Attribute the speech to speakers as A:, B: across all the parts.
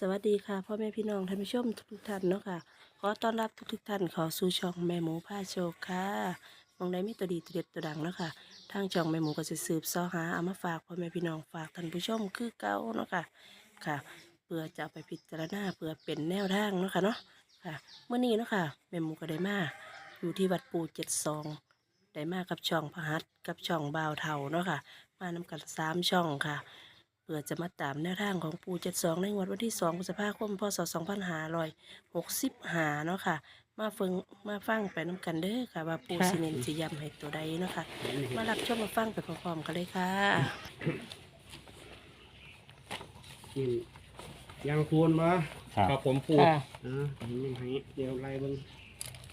A: สวัสดีค่ะพ่อแม่พี่น้องท่านผู้ชมทุกท่านเนาะค่ะขอต้อนรับทุกๆท่านเขอสู่ช่องแม่หมูผ้าโชคค่ะมองได้มีตัวดีตัวเด็ดตัวดังเนาะค่ะทางช่องแม่หมูก็จะสืบเสอหาเอามาฝากพ่อแม่พี่น้องฝากท่านผู้ชมคือเก่าเนาะค่ะค่ะเพื่อจะเอาไปพิจารณาเพื่อเป็นแนวทางเนาะค่ะเนาะค่ะเมื่อนี้เนาะค่ะแม่หมูก็ได้มาอยู่ที่วัดปูเจ็ดสองได้มากับช่องพระหัสกับช่องบ่าวเทาเนาะค่ะ มานำกันสามช่องค่ะ เพื่อจะมาตามแนวทางของปูเจ็ดสองในงวดวันที่สองพฤษภาคมพศสองพันห้าร้อยหกสิบห้าเนาะค่ะ มาฟังมาฟังไปน้ำกันเด้อค่ะ ว่าปู
B: ค่ะ
A: สิเนนสิยำให้ตัวใดเนาะค่ะ มารับชมมาฟังไปพร้อมๆกันเลยค่ะ
C: นี่ยังควรมา
D: ครับ
C: กับผมปู
B: ค่ะ
C: อ่ายังให้เดี๋ยวไล่เบิ่ง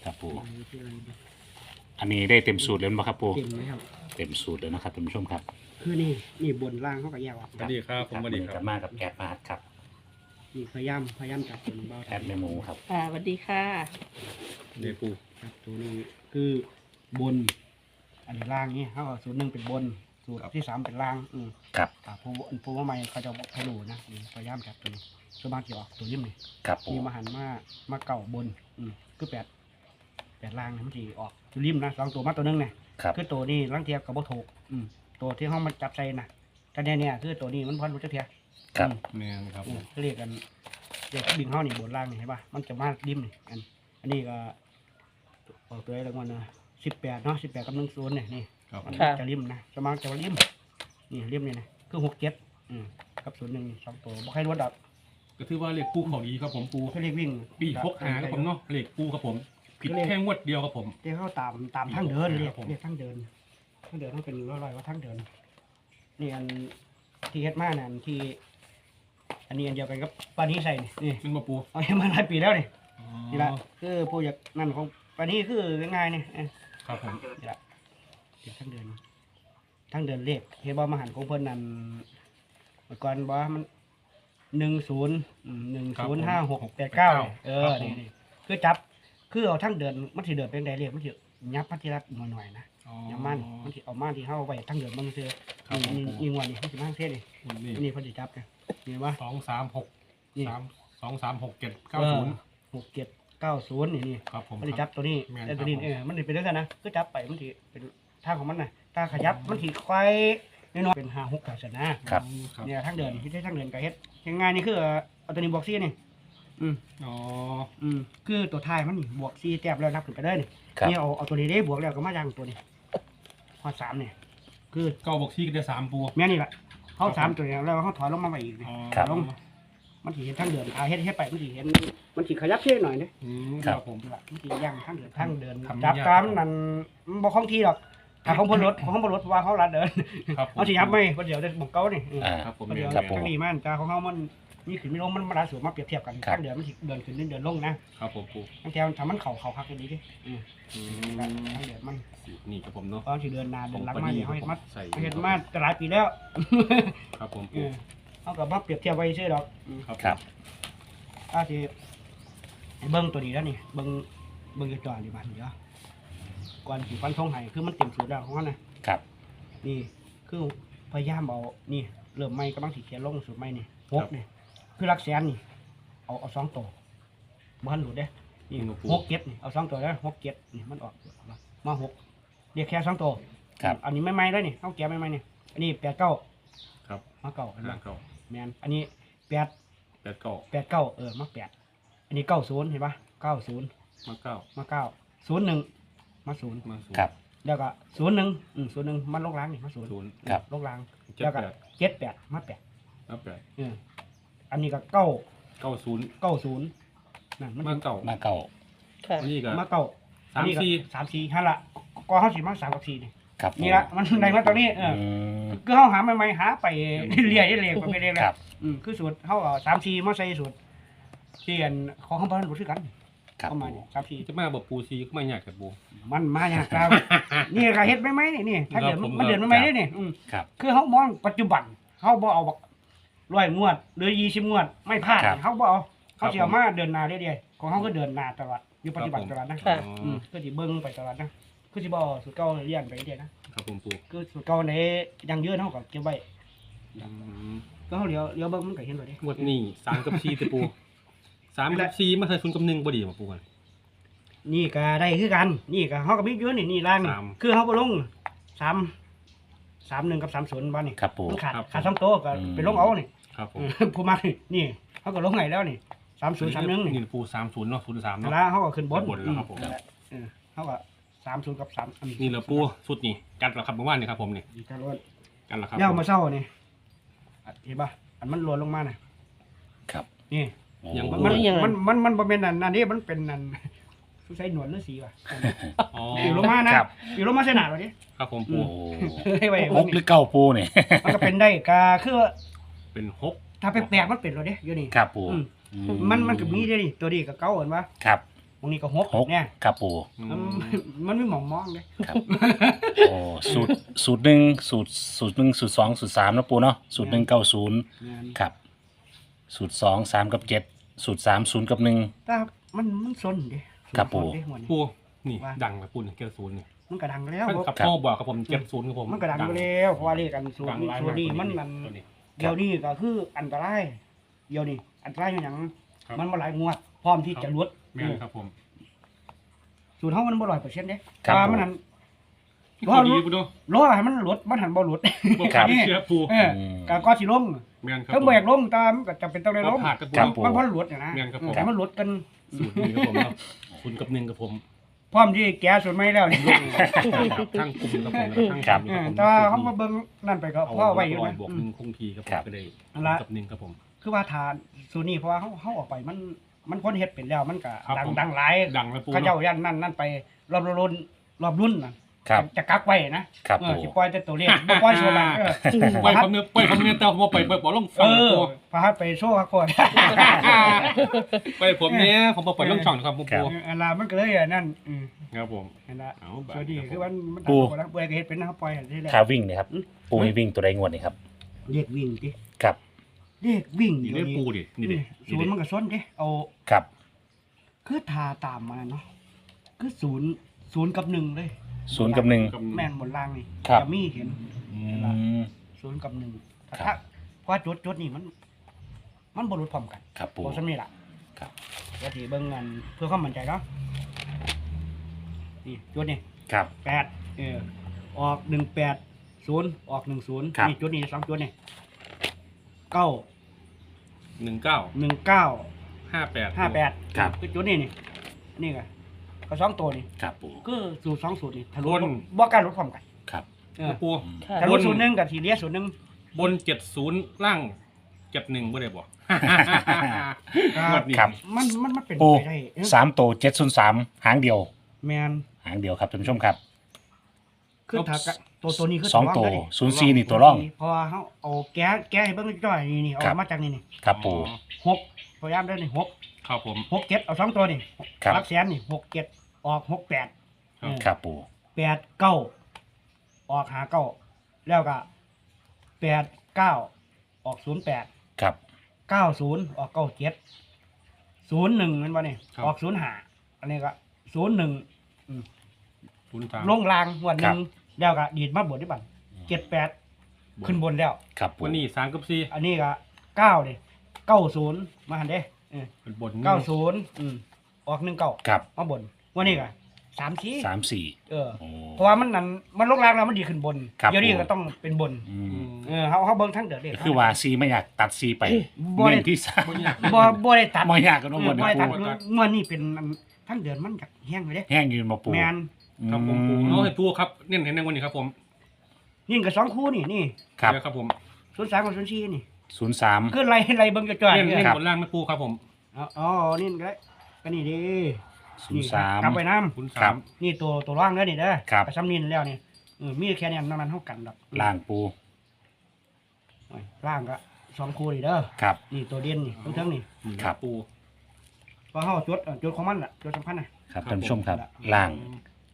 D: ครับปู
C: ไล่ที่ไล่เบิ่ง
D: อันนี้ได้เต็มสูตรแล้วไหมครับปู
C: เก่งไหมครับ
D: เต็มสูตรแล้วนะครับท่านผู้ชมครับ
C: คือนี่นี่บนล่างเขาก็แยกออก
E: สวัสดีครับผมสวัสดีครับ
D: วันนี้ก็มากับแกดมาดครับ
C: นี่พยายามพยายามจับตัวนี้เบา
D: แอดเมหมูครับ
B: ค่ะสวัสดีค่ะ
E: เดปู
C: จับตัวนี้คือบน อันนี้ล่างนี่เขาก็สูตรหนึ่งเป็นบน สูตรที่สามเป็นล่างอืม
D: ครับ
C: อ่าผู้อันผู้ว่าไม่เขาจะให้รู้นะนี่พยายามจับตัวนี้สวนมากจะออกตัวยิ้มนี่
D: ครับปู
C: มีมาหันมามาเก่าบน อืมคือแปดแปดล่างนะมันจะออกตัวริมนะสองตัวมาตัวหนึงเนี่ย
D: ครับ
C: คือตัวนี้ลังเทียบกับบ่ถูกอืม ตัวที่ห้องมันจับใส่น่ะแต่เนี่ยเนี่ยคือตัวนี้มันพอรู้จักเทีย
D: ครับ
C: อืม
E: แมนครับ
C: อืมเรียกกันเรียกบินห้องนี่บนล่างนี่เห็นป่ะมันจะมาริมนี่อันอันนี้ก็ออกตัวอะไรกันนะสิบแปดเนาะสิบแปดกับหนึ่งศูนย์เนี่ยนี่
E: ครับ
C: มัน
B: ค่ะ
C: จะริมนะจะมาจะมาริมนี่ริมนี่นะคือหกเจ็ดอืมกับศูนย์หนึ่งสองตัวบ่ใครรวดดอก
E: ก็ถือว่าเลขปูเขาดีครับผมปู
C: เขาเรียกวิ่ง
E: ปีพกหาครับผมเนาะเลขปูครับผมผิดแค่งวดเดียวครับผม
C: เรียกเขาตามตามทางเดินเรียก
E: ครับผม
C: เรียกทางเดิน ทางเดินต้องเป็นร้อยๆว่าทางเดินนี่อันที่เฮ็ดมานั่นที่ อันนี้อันเดียวกันกับปานี้ใส่นี่นี่
E: เป็นมาปู
C: เอาเฮ็ดมาหลายปีแล้วนี่
E: อ๋อ
C: นี่ละคือผู้อยากนั่นของปานี้คือง่ายๆนี่เอ้ย
E: ครับผม
C: นี่ละเดี๋ยวทางเดินทางเดินเลขเฮ็ดบ่มาหันของเพิ่นนั่นเมื่อก่อนบ่มันหนึ่งศูนย์หนึ่งศูนย์ห้าหกแปดเก้าเออนี่นี่คือจับ คือเอาทางเดินมันสิเดินเป็นไดเลขมันสิยับมันสิรัดหน่อยๆนะ
E: อ๋อ
C: ยับมันมันสิเอามาที่เฮาไว้ทางเดินมันซื่อ
E: ครับผม
C: นี่นี่งวดนี่มันสิมาทางเส้นนี่
E: นี่
C: นี่เพิ่นสิจับนะนี่ว่า
E: สองสามหก
C: นี่
E: สามสองสามหกเจ็ดเก้าศูนย์
C: หกเจ็ดเก้าศูนย์นี่นี่
E: ครับผม
C: มันสิจับตัวนี้
E: แม่น
C: แต่ตัวนี้
E: ครับผม
C: เออมันสิเป็นจังซั่นนะคือจับไปมันสิเป็นทางของมันน่ะถ้าขยับมันสิค่อยน้อยๆเป็น5 6ศาสนา
D: ครับ
E: อืมครับ
C: เนี่ยทางเดินที่ใช้ทางเดินก็เฮ็ดง่ายๆนี่คือเอาตัวนี้บวกซี่นี่ อืม
E: อ๋อ
C: อืมคือตัวท้ายมันนี่บวกซี่แต้มแล้วนับขึ้นไปได้นี่
D: ครับ
C: นี่เอาเอาตัวนี้ได้บวกแล้วก็มาย่างตัวนี้ข้อสามเนี่ยคือ
E: เก้าบอกซี่ก็ได้สามปู
C: แม่นี่แหละเขาสามตัวนี้แล้วเขาถอยลงมาใหม่อีกนี่
E: อ๋อ
D: ครับ
C: ลง มันถีเห็นทางเดินอาเฮ็ดเฮ็ดไปมันถีเห็นมันถีขยับเช่หน่อยเนี่ย
E: อืม
D: ค
E: ค
D: รั
E: รับ บผม
C: มันถีย่างทางเดินทางเดิน
E: ทำ
C: จับ
E: ยาก
C: ตามนั่นมันบ่คล่องที่หรอกถ้าของพลรถของพลรถเพราะว่าเขาลัดเดิน
E: ครับผม
C: เอาสิยับไหมเพราะเดี๋ยวได้บอกเก้านี่อืม
D: อ่า
E: ครับผม
C: เพราะเดี๋ยว
D: ครับผม
C: ทางนี้มันจ้าของเขามัน มีขึ้นมีลงมันมาลาสูงมาเปรียบเทียบกัน
D: ครับ
C: ทางเดินมันสิเดินขึ้นเดินลงนะครับ
E: ผมปู
C: ทางแถวทำมันเข่าเข่าคักกันดีดิอืม
E: อื
C: ทามงเดินมัน
E: นี่ครับผมเนาะ
C: ตอนที่เดินนานเดินหลังมาเนี่ยเขาเห็นมัด
E: ใส่
C: เขาเห็นมาจะหลายปีแล้ว
E: ครับผม
C: เอ
E: ปู
C: อเอากับมาเปรียบเทียบไว้ซื่อดอกอืม
E: ครับ
D: ครับ
C: ถ้าสิให้เบิ้งตัวนี้แล้วนี่เบิ้งเบิ้งอยู่ตัวนี้บ้านเดี๋ยวก่อนสิฟันทงให้คือมันเต็มสูตรแล้วของมันนะครับ นี่คือพยายามเอานี่เริ่มไม่กำลังสิเขียนลงสูตรไม่นี่หกนี่ คือหลักแสนนี่เอาเอาสองตัวบ้านหลุดเด้นี่หกเก็ดนี่เอาสองตัวแล้วหกเก็ดนี่มันออกมาหกเรียกแค่สองตัว
D: ครับ
C: อันนี้ไม่ไม่ได้นี่เขาแกะไม่ไม่นี่อันนี้แปดเก้า
E: ครับ
C: มาเก้าเห็นไหม
E: ห้าเก้า
C: แมนอันนี้แปด
E: แปดเก้า
C: แปดเก้าเออมาแปดอันนี้เก้าศูนย์เห็นปะเก้าศูนย์
E: มาเก้า
C: มาเก้าศูนย์หนึ่งมาศูนย์
E: มาศูนย์
D: ครับ
C: แล้วก็ศูนย์หนึ่งอืมศูนย์หนึ่งมันลงล้างนี่มาศูนย์
E: ศูนย์
D: ครับ
C: ลงล้าง
E: เจ็ด
C: แล้วก็
E: แปด
C: เจ็ดแปดมาแปด
E: มาแปด
C: เออ อันนี้ก็เก้า
E: เก้าศูนย์
C: เก้าศูนย์นั่นมัน
E: มาเก้า
D: มาเก่า
B: ค่ะ
E: อันนี้ก็
C: มาเก้า
E: สาม
C: อันนี้ก็
E: สี่
C: สามสี่ฮันละก็เขาสีมาสามกับสี่นี่
D: ครับ
C: นี่ละมันได้มาตรงนี้เอ
D: อื
C: อ
D: ม
C: ก็เขาหาใหม่ๆหาไปเรื่อยๆเรื่อยๆไปเรื่อย
D: ครับ
C: ๆอืมคือสูตรเขาเอาสามสี่มาใส่สูตรเรียนของเขาเพิ่นบ่คือกัน
D: ครับ
C: ประมาณ
D: ปู
C: นี้สามสี่
E: จะมาบอกปูซีก็ไม่อยากแต่ปู
C: มันมาอย่างครับ นี่ก็เฮ็ดไม่ไหมนี่นี่ถ้าเดือน
E: ครับผม
C: มันเดือนไม่ไหมได้นี่อืม
D: ครับ
C: คือเขามองปัจจุบันเขาบ่เอาบัก ร้อยงวด หรือยี่สิบงวด ไม่พลาด
D: ครับ
C: เขาบ่เอาเขาสิเอามาเดินหน้าเรื่อยๆของเขาก็เดินหน้าตลอดอยู่ปัจจุบันตลอดนะ
B: ค่ะ
C: อืมคือสิเบิ่งไปตลอดนะคือสิบ่เอาสูตรเก่าเรียนไปเรื่อยๆนะ
E: ครับผมปู
C: คือสูตรเก่าในยังยืนเฮาก็เก็บไว้
E: อืม
C: ก็เขาเลี้ยวเลี้ยวเบิ่งมันก็เห็นเลยเด้
E: งวดนี้สามกับสี่ตะปูสามกับสี่มาใส่ศูนย์กับหนึ่งบ่ดีมาปูกัน
C: นี่ก็ได้คือกัน นี่ก็เฮาก็มีอยู่นี่นี่ล่างนี่
E: สาม
C: คือเฮาบ่ลงสามสามหนึ่งกับสามศูนย์บ้านนี่
D: ครับปู
C: มันขาด
E: ครับ
C: ขาดสองตัวก็
D: อืม
C: ไปลงเอานี่
E: ครับผม
C: เออผู้มักนี่นี่เขาก็ลงไงแล้วนี่สามศูนย์สามหนึ่ง
E: นี่
C: นี่
E: ปูสามศูนย์เนาะศูนย์สาม
C: นั่น
E: เนาะ
C: ละเขาก็ขึ้นบน
E: บนแล้วครับผม
C: อืนั่นแหละเออเขาก็สามศูนย์กับสามอั
E: นี่เหลือปูสุดนี่กันแล้วครับเมื่อวานนี่ครับผมนี่
C: ดีกันรวด
E: กันแล้วครับ
C: เลี้ยวมาเศร้านี่อะเห็นปะอันมันหล่นลงมาน่ะ
D: ครับ
C: นี่
D: โอ้
E: ยัง
C: มัน
E: บ่
C: มันมันมันมันบ่เป็นอันอันนี้มันเป็นอันสุใส่หนวดหรือสีวะ
E: อ๋อ
C: อยู่ลงมานะครับ อยู่ลงมาใส่หนาเราดิ
E: ครับผม
D: โอ้
E: ปู
C: ให้ไว้
D: หกหรือเก้าปูเนี่ย
C: มันก็เป็นได้ก็คือ
E: เป็นหก
C: ถ้าแปลกๆมันเป็นเราดิอยู่นี่
D: ครับปู
C: อืม
D: อื
C: มันมันก็มีเด้นี่ตัวนี้ก็เก่าเห็นปะ
D: ครับ
C: ตรงนี้ก็หก
D: หก
C: เนี่ย
D: ครับปู
E: อื
C: มัน
E: ม
C: มันไม่หมองมองเลย
D: ครับโอ้สูตรสูตรหนึ่งสูตรสูตรหนึ่งสูตรสองสูตรสามนะปูเนาะสูตรหนึ่งเก้าศูนย์ครับ สูตรสองสามกับเจ็ดสูตรสามศูนย์กับหนึ่ง
C: แต่มันมันซนดิ
D: ครับปู่
C: ซนดิหัวนี่
E: ปูนี่ดังนะปูนี่เกียร์ศูนย์นี่
C: มันก็ดังแล้ว
E: ท่านขับพ่อบอกกับผมเจ็ดศูนย์ครับผม
C: มันก็ดังไปแล้วเพราะว่าเลขกันสูต
E: ดั
C: รงนี้
E: หลาย
C: สูตรนี้า
E: ก
C: มัน
E: ตัว
C: มัน
E: ตัวนี้
C: เดี๋ยวนี้ก็คืออันตรายเดี๋ยวนี้อันตรายอย่าง
E: ครับ
C: มันมาหลายงวด พร้อมที่จะลด
E: แม่นครับผม
C: สูตรเฮามันบ่ร้อยเปอร์เซ็นต์เด้
D: ครับ
C: ว่ามันหัน
E: พอดีปูดู
C: รอให้มันลดมันหันบ่ลด
E: บอก
D: ครับ
E: เชื่อปู
C: เออก็ก็สิลง
E: แม่นครับ
C: ถ้าแบกลงตามก็จำเป็นต้องได้ลง
E: ผ่าดกับ
D: ครับ
E: ปู
C: มันบ่ลดเนี่ยนะ
E: แม่นครับผม
C: แต่มันลดกัน
E: สูตรนี้ครับผมเนาะคุณกับหนึ่งกับผม
C: พร้อมที่แก้ส่วนไม่แล้วนี่
E: ทั้งกลุ่มกับผมแล้วทั้ง
D: ครับ
C: เออแต่ว่าเขามาเบิ่งนั่นไปก็พ่อไว้อยู่
E: ร้อย
C: นะ
E: บวก
C: อื
E: ห
C: ม
E: นึ่งคงทีครับผ
D: ครั
E: ม
D: บ
E: ก็เลย
C: นั่นละ
E: กับหนึ่งครับผม
C: คือว่าทานสูตรนี้เพราะว่าเขาเขาออกไปมันมันพ้นเฮ็ดเป็นแล้วมันก็
E: ครับ
C: ดัง
E: ผม
C: ดังหลาย
E: ดังแล้วปู
C: เขาเจ้ายันนั่นนั่นไปรอบรุ่นรอบรุ่นน่ะ
D: ครับ
C: จะกักไว้นะครับเออ
D: ปู
C: สิปล่อยแต่ตัวเลขบ่ปล่อยโซลาร์เออ
E: ปล่อยความเนื้อปล่อยความเนื้อเต้าผมไปปล่อยปล่อยลง
C: เอ
E: ฟัง
C: อ
E: ปู
C: พาฮัดไปโซ่ฮักก่อน
E: ปล่อยผมเนี้ยผมปล่อยลงช่องนะครับปู
D: ครับ
C: อันลามันก็เลยอันนั่นอืม
E: ครับผม
C: อันละ
E: เอาแบบ
C: สวัสดี
E: ครับผม
C: คือมันมัน
D: ปู
C: คนละป่วยก็เฮ็ดเป็นนะครับปล่อยอันที่แรก
D: ถ้าวิ่งเนี่ยครับ
C: อืม
D: ปูให้วิ่งตัวใดงวดนี่ครับ
C: เรียกวิ่งติ
D: ครับ
C: เรียกวิ่ง
E: นี่
C: เดี๋
E: ได้
C: ยว
E: ปู
C: นี้
E: ดินี่ดิ
C: ศู
E: นี่
C: น
E: ดิ
C: ย์มันก็ซ้นดิเอา
D: ครับ
C: คือทาตามมาเนาะคือศูนย์ศูนย์กับหนึ่งเลย
D: ศูนย์กับหนึ่ง
C: แม่นบนล่างนี่
D: ครับ
C: จะมีเห็น
D: อืม
C: ศูนย์กับหนึ่ง
D: ครับ
C: ถ้าเพราะว่าจุดจุดนี่มัน มันบรุษพร้อมกัน
D: ครับปู
C: โอ้สำนี่ล่ะ
D: ครับ
C: เดี๋ยวทีเบิ่งงานเพื่อความมั่นใจเนาะนี่จุดนี่
D: ครับ
C: แปดเออออกหนึ่งแปดศูนย์ออกหนึ่งศูนย์
D: ครับ
C: นี่จุดนี้สองจุดนี่เก้า
E: หนึ่งเก้า
C: หนึ่งเก้า
E: ห้าแปด
C: ห้าแปด
D: ครับ
C: คือจุดนี้นี่นี่ไงก็สองตัวนี่
D: ครับปู
C: คือสูตรสองสูตรนี่ทะลุบ่การลดความกัน
D: ครับ
C: เออ
E: ปู
D: อืม
A: ค่ะ
C: ทะลุสูตรหนึ่งกับทีเลียสูตรหนึ่ง
E: บนเจ็ดศูนย์ล่างเจ็ดหนึ่งบ่ได้บอก งวดนี้
D: ครับ
C: มันมันมันเป็น
D: ปู
C: ไปได้เออ
D: สามตัวเจ็ดศูนย์สามหางเดียว
C: แมน
D: หางเดียวครับท่านผู้ชมครับ
C: คือถ้ากะตัวตัวนี้คือ
D: สองตัว
C: ร่ได้
D: ศูนย์สี่นี่ตัวร่อง
C: เพราะว่าเขาเอาแก้แก้ให้เบิ่งจ้อยนี่นี่เอา
D: ครับ
C: มาจากนี่นี่
D: ครับปู
C: หก พยายามได้นี่หก
E: ครับผม
C: หกเจ็ดเอาสองตัวนี่
D: ครับ
C: รักแสนนี่หกเจ็ดออกหกแปด
E: ครับ
D: ครับปู
C: แปดเก้าออกหาเก้าแล้วก็แปดเก้าออกศูนย์แปด
D: ครับ
C: เก้าศูนย์ออกเก้าเจ็ดศูนย์หนึ่งมันวะนี่
E: ครับ
C: ออกศูนย์หาอันนี้ก็ศูนย์หนึ่ง
E: ศูนย์สาม
C: ลงรางงวันหนึ่งแล้วก็ดีดมาบวชที่บันเจ็ดแปดขึ้นบนแล้ว
D: ครับปู
E: วันนี้สามกับสี่
C: อันนี้ก็เก้าเลย เก้าศูนย์มาหันเด้เออ
E: เป็นบน
C: เก้าศูนย์อืมออกหนึ่งเก้า
D: ครับ
C: มาบนวันนี้ก็สามสี่
D: สามสี่
C: เออ
D: โอ้
C: เพราะว่ามันนั่นมันลงรางแล้วมันดีขึ้นบน
D: ครับ
C: เดี๋ยวนี้
D: ผม
C: ก็ต้องเป็นบน
D: อื
E: อื
D: ม
E: ม
C: เออเขาเขาเบิ้งทั้งเดือดเด็
D: ก็คือว่าซีไม่อยากตัดซีไป
C: บ่ได้
D: เน้นที่สาม
E: บ่อยาก
C: บ่บ่ได้ตัด
D: ไม่อยากก็ต้อง
C: เอ
D: บ่
C: อ
D: ได้
C: บ่ได้ตัด
D: ปู
C: เมื่อนี่เป็นอันทั้งเดือนมันจากแห้งไปเด้
D: แห้งยืนมาปู
C: แมน
E: ครับผมปูน้องให้ปูครับเน้นเห็นในวันนี้ครับผม
C: นี่กับสองคู่นี่นี่
D: ครับ
E: เดี๋ยวครับผม
C: ศูนย์สามกับศูนย์สี่นี่
D: ศูนย์สาม
C: คือไรไรเบิ้งจะจ่อย
E: เน้น
C: เนี่
E: เน้
C: ย
E: นบนล่างไม่ปูครับผม
C: อ๋ออ๋อนี่ก็ได้ก็นี่ดี
D: ศูนย์สาม
C: กลับไปน้
E: ศูนย์
D: ครั
E: สา
D: บ
E: มำ
C: นี่ตัวตัวร่างแล้วนี่เด้อ
D: ครับ
C: ไปซ้ำนินแล้วนี่เออมีแค่นี้นอกนั้นเท่ากันดอก
D: ล่างปู
C: โอ้ยร่างก็สองคู่นี่เด้อ
D: ครับ
C: นี่ตัวเด่นนี่ทั้งๆนี่
E: นี่
D: ครับ
E: ปู
C: เพราะเขาจุดเอ่อจุดของมันล่ะจุดสำคัญน่ะ
D: ครับ ท่านผู้ชมครับ ล่าง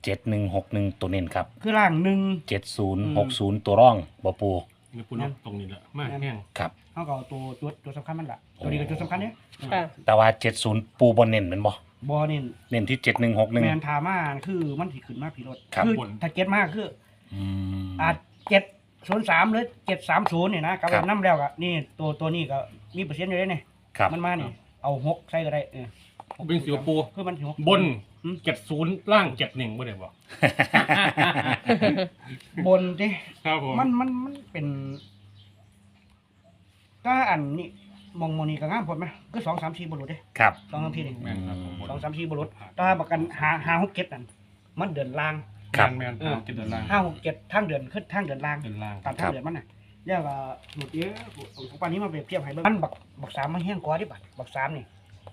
D: เจ็ดหนึ่งหกหนึ่งตัวเน้นครับ
C: คือร่างหนึ่ง
D: เจ็ดศูนย์
C: อื
D: ห
C: ม
D: กศูนย์ตัวร่องบ่ปู
E: นี่ปูเนาะตรงนี้แหละมากแห้ง
D: ครับ
C: เขาก็เอาตัวจุดจุดสำคัญมันล่ะตัวนี้ก็จุดสำคัญเนี่ย
A: ค่ะ
D: แต่ว่าเจ็ดศูนย์ปูบนเน้นเหมือนบ่
C: บอนี่
D: เน้นที่เจ็ดหนึ่งหกหนึ่ง
C: แมนถามาคือมันสิขึ้นมาผีรถ
D: ครับ
C: คือถ้าเก็ตมากคือ
D: อืม
C: อาจเจ็ดศูนย์สามหรือเจ็ดสามศูนย์เนี่ยนะกับ
D: ครับ
C: น้ำแล้วก็นี่ตัวตัวนี้ก็มีเปอร์เซ็นต์อยู่เลยเนี่ย
D: ครับ
C: มันมานี่เอาหกใส่ก็ได้เออ
E: เป็นสิวปู
C: คือมันหก
E: บน
C: อืม
E: เจ็ดศูนย์ล่างเจ็ดหนึ่งบ่ได้บ่
C: บนดิ
E: ครับผม
C: มันมันมันเป็นถ้าอันนี้มองโมนี่ก็งามผลไหมคือสองสามสี่บรุษเด้
D: ครับ
C: สองสามสี่นี่
E: แม่นครับผม
C: สองสามสี่บรุษถ้าประกันหาหาหกเจ็ดนั่นมันเดินล่าง
D: ครับ
E: แม่น
C: เออ
E: ๆจะเดินล่าง
C: ห้าหกเจ็ดทางเดินขึ้นทางเดินล่าง
E: เดินล่าง
C: ตามทางเดินมันน่ะเรียกว่าหลุดเยอะของปานนี้มาเปรียบเทียบให้เบิ่งมันบักบักสามมาแห้งกว่าดิบักบักสามนี่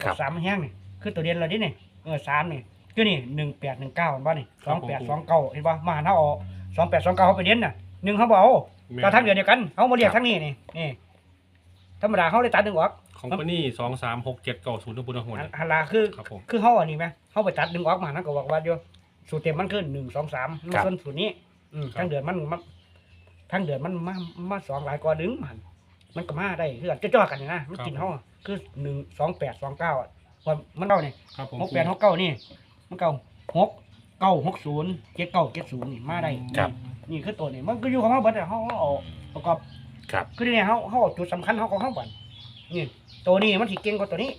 D: ครั
C: บั
D: บ
C: กสามมาแห้งนี่ คือตัวเด่นเราดินี่เออสามนี่คือนี่หนึ่งแปดหนึ่งเก้าเห็นป่ะนี่สองแปดสองเก้าเห็นป่ะมาหาเอาสองแปดสองเก้าเขาไปเด่นน่ะหนึ่งเขาบอกเอา
E: แม่น
C: ก็ทางเดินเดียวกันเขามาเรียก
D: ครับ
C: ทางนี้นี่นี่ธรรมดาเขาเลยตัดหนึ่งออก
E: ของปนี่สองสามหกเจ็ดเก้าศูนย์ทุกปุณหัว
C: อันฮัลลาคือ
E: ครับผม
C: คือเขาอันนี้ไหมเขาไปตัดหนึ่งออกมานั่นก็บอกว่าเดียวสูตรเต็มมันคือหนึ่งสองสามมัน
D: ครับ
C: ส่วนสูตรนี้อืมทางเดือนมันมันทางเดือนมันมามาสองหลายกว่าดึงมันมันก็มาได้คือจะจ่อๆกันนี่นะมันกินเขาอะคือหนึ่งสองแปดสองเก้า ว่ามันเก้านี่
E: ครับผม
C: หกแปดหกเก้านี่ มันเก้าหกเก้าหกศูนย์เจ็ดเก้าเจ็ดศูนย์นี่มาได้
D: ครับ
C: นี่คือตัวนี้มันก็อยู่ของเขาเบิดอะเขาเขาเอาประกอบ
D: ครับ
C: คือเนี่ยเขาเขาเอาจุดสำคัญเขาของเขาบันนี่ตัวนี้มันสิเก่งกว่าตัวนี้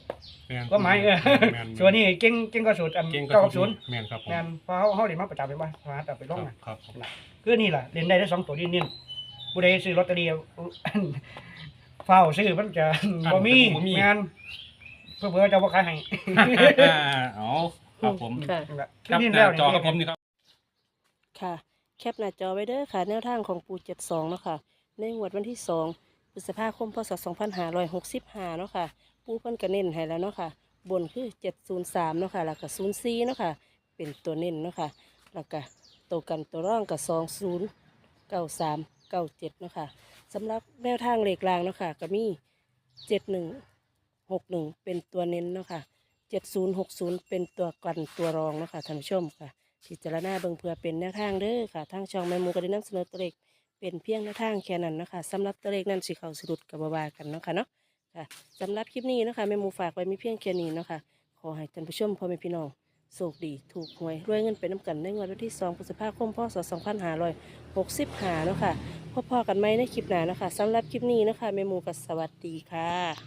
E: แม่น
C: ก็หมายเออ
E: แม่น
C: ส่วนนี้เก่งเก่งกว่าสูตรอัน
E: เก่ง
C: เก้า
E: ก็
C: กับศูนย์
E: แม่นครับผม
C: งานเพราะเขาเขาเรียนมาประจำเป็นว่าหาแต่ไปลง
E: ครับ
C: นะ ครับ
E: ผม
C: คือนี่แหละเรียนได้ทั้งสองตัวนี้นี่ผู้ใดซื้อลอตเตอรี่ เฝ้าซื้อมันจะบ่มีงาน เพื่อเพื่อจะบ่ขายให้
E: เอาครับผม
A: ค่ะ
E: ครับ
C: นี่
E: ห
C: แล้
E: น้าวจอครับผม
C: นี่
E: นี่ครับ
A: ค่ะ แคปหน้าจอไว้เด้อค่ะ แนวทางของปูเจ็ดสองเนาะค่ะ ในงวดวันที่สองพฤษภาคมพศสองพันห้าร้อยหกสิบห้าเนาะค่ะ ปูเพิ่นก็เน้นให้แล้วเนาะค่ะ บนคือเจ็ดศูนย์สามเนาะค่ะ แล้วก็ศูนย์สี่เนาะค่ะ เป็นตัวเน้นเนาะค่ะ แล้วก็ตัวกันตัวร่องกับสองศูนย์เก้าสามเก้าเจ็ดเนาะค่ะสำหรับแนวทางเลขรางเนาะค่ะก็มีเจ็ดหนึ่ง หกหนึ่งเป็นตัวเน้นเนาะค่ะเจ็ดศูนย์หกศูนย์เป็นตัวกันตัวรองเนาะค่ะท่านผู้ชมค่ะพิจารณาเบิ่งเพื่อเป็นแนวทางเด้อค่ะทางช่องแมมูก็ได้นำเสนอตัวเลขเป็นเพียงแนวทางแค่นั้นเนาะคะสำหรับตัวเลขนั้นสิเขาสุดกับบาวากันเนาะค่ะเนาะค่ะสำหรับคลิปนี้เนาะคะแมมูฝากไว้มีเพียงแค่นี้เนาะค่ะขอให้ท่านผู้ชมพ่อแม่พี่น้องโชคดีถูกหวยรวยเงินเป็นน้ำกันในงวดวันที่ 2พฤษภาคมพศ2565เนาะค่ะพบพอกันไหมในคลิปหน้าเนาะคะสำหรับคลิปนี้นะคะแมมูก็สวัสดีค่ะ